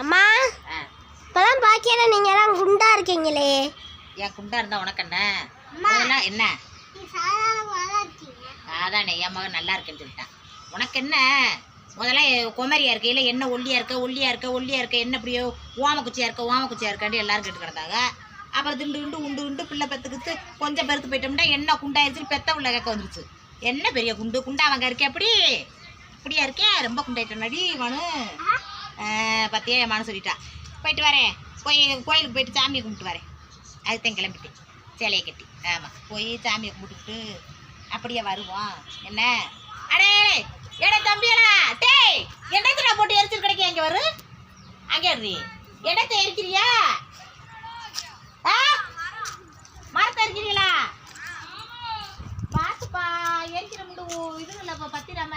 அம்மா இப்பதான் பாக்கியான நீங்க எல்லாம் குண்டா இருக்கீங்களே. என் குண்டா இருந்தா உனக்கு என்ன? என்ன அதானே என் மகன் நல்லா இருக்குன்னு சொல்லிட்டான். உனக்கு என்ன முதல்ல குமரியா இருக்க இல்லை என்ன ஒல்லியா இருக்க ஒல்லியா இருக்க ஒல்லியா இருக்க என்ன இப்படியோ ஓமக்குச்சியா இருக்க ஓமக்குச்சியா இருக்காண்டி எல்லாரும் கேட்டு கிடந்தாங்க அப்புறம் திண்டு கிண்டு உண்டு உண்டு பிள்ளை பெத்துக்கிட்டு கொஞ்சம் பெருத்து போயிட்டோம்னா என்ன குண்டாயிருச்சுன்னு பெத்த உள்ள கேட்க வந்துருச்சு. என்ன பெரிய குண்டு? குண்டாவங்க இருக்கே அப்படி இப்படியா இருக்கே? ரொம்ப குண்டாயிட்டோம்னாடி மனு பத்தியா என் மனு சொல்லிட்டா. போயிட்டு வரேன். போய் கோயிலுக்கு போயிட்டு சாமியை கும்பிட்டு வரேன். அதுதான் கிளம்பிட்டேன் சேலையை கட்டி. ஆமாம் போய் சாமியை கும்பிட்டுக்கிட்டு அப்படியே வருவோம் என்ன? அடே எடே தம்பியலா டேய் இடத்துல நான் போட்டு எரிச்சிட்டு கிடைக்க அங்கே வரு அங்கே இரு இடத்த எரிக்கிறியா? ஆ? மரத்தை எரிக்கிறீங்களா? பார்த்துப்பா எரிக்கிற முடிவு இது இல்லைப்பா பத்திராம.